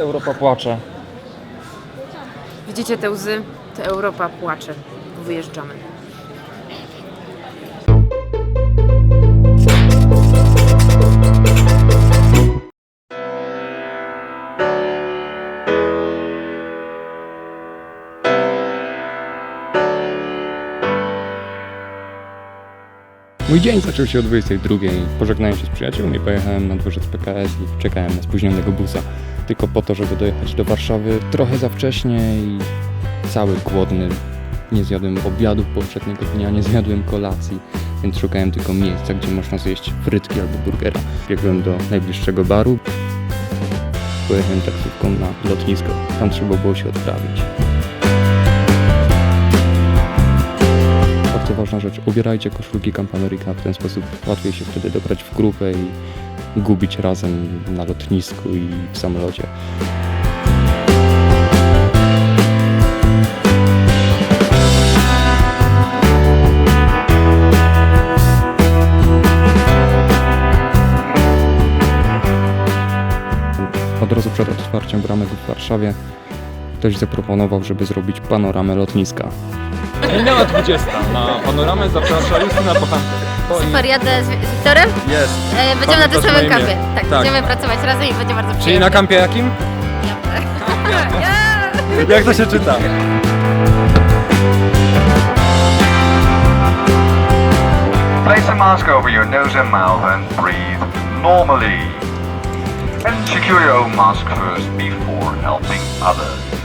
Europa płacze. Widzicie te łzy? To Europa płacze. Wyjeżdżamy. Mój dzień zaczął się o 22. Pożegnałem się z przyjaciółmi, pojechałem na dworzec PKS i czekałem na spóźnionego busa. Tylko po to, żeby dojechać do Warszawy trochę za wcześnie i cały głodny. Nie zjadłem obiadów poprzedniego dnia, nie zjadłem kolacji, więc szukałem tylko miejsca, gdzie można zjeść frytki albo burgera. Biegłem do najbliższego baru. Pojechałem taksówką na lotnisko. Tam trzeba było się odprawić. Bardzo ważna rzecz, ubierajcie koszulki Campanorika, w ten sposób łatwiej się wtedy dobrać w grupę i gubić razem na lotnisku i w samolocie. Od razu przed otwarciem bramek w Warszawie ktoś zaproponował, żeby zrobić panoramę lotniska. Minęła 20. Na panoramę zaprasza Justyna Super, jadę z, z Wiktorem. Jest. E, będziemy na tym Pamiętasz samym moje kampie. imię. Tak, Tak. będziemy pracować razem i będzie bardzo Czyli przyjemnie. na kampie jakim? Jak to się czyta? Place a mask over your nose and mouth and breathe normally. And secure your own mask first before helping others.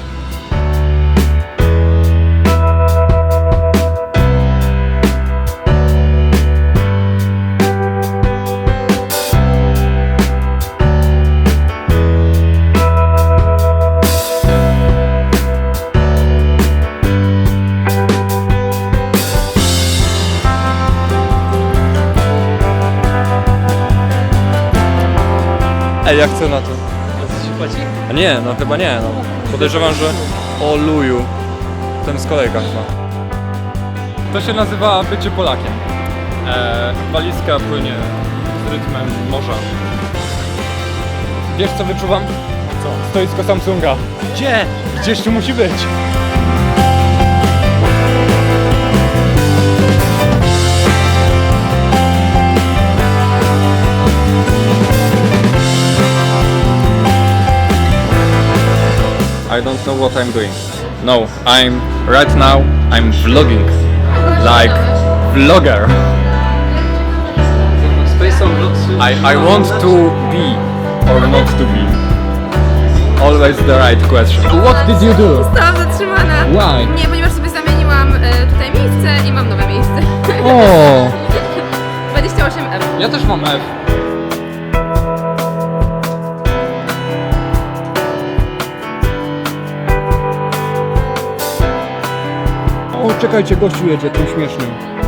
Ej, jak chcę na to? A nie, no chyba nie, no. Podejrzewam, że o luju. Ten z kolejka chyba. To się nazywa bycie Polakiem. Walizka płynie z rytmem morza. Wiesz co wyczuwam? Co? Stoisko Samsunga. Gdzie? Gdzieś tu musi być. Don't know what I'm doing. No, I'm right now I'm vlogging. Like vlogger. I, I want to be or not to be. Always the right question. What did you do? Zostałam zatrzymana. Why? Nie, ponieważ sobie zamieniłam e, tutaj miejsce i mam nowe miejsce. O! 28F. Ja też mam F. czekajcie, gościu jedzie, ten śmieszny.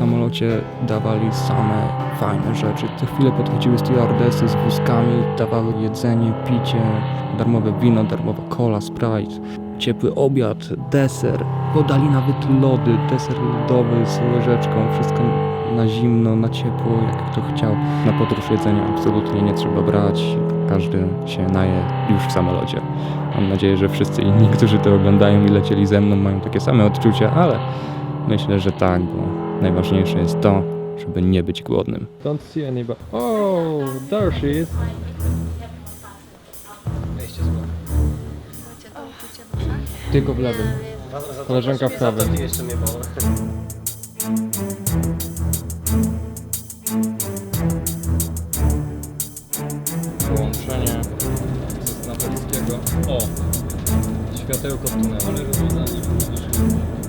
Samolocie dawali same fajne rzeczy. Co chwilę podchodziły stewardessy z wózkami, dawały jedzenie, picie, darmowe wino, darmowa cola, sprite, ciepły obiad, deser. Podali nawet lody, deser lodowy z łyżeczką, wszystko na zimno, na ciepło, jak kto chciał. Na podróż jedzenia absolutnie nie trzeba brać, każdy się naje już w samolocie. Mam nadzieję, że wszyscy inni, którzy to oglądają i lecieli ze mną, mają takie same odczucia, ale myślę, że tak, bo najważniejsze jest to, żeby nie być głodnym. Don't see anybody. Oh, there she is. Tylko w lewym. Koleżanka w prawym. Połączenie znaweckiego. O! Światełko w tunelu. Ale rozwiązanie.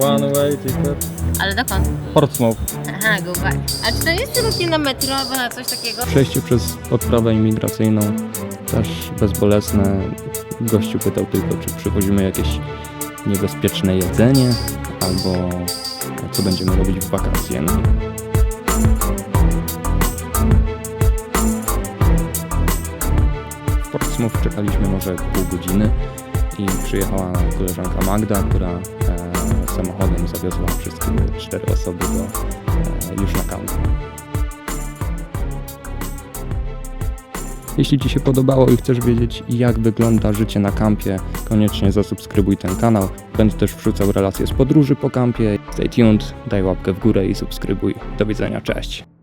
One way ticket. Ale dokąd? Portsmouth. Aha, go back. A czy to jest rutin na metro albo na coś takiego? Przejście przez odprawę imigracyjną też bezbolesne. Gościu pytał tylko, czy przywozimy jakieś niebezpieczne jedzenie albo co będziemy robić w wakacje. No. W Portsmouth czekaliśmy może pół godziny i przyjechała koleżanka Magda, która samochodem zawiozła wszystkie cztery osoby do, e, już na kampie. Jeśli Ci się podobało i chcesz wiedzieć, jak wygląda życie na kampie, koniecznie zasubskrybuj ten kanał. Będę też wrzucał relacje z podróży po kampie. Stay tuned, daj łapkę w górę i subskrybuj. Do widzenia, cześć!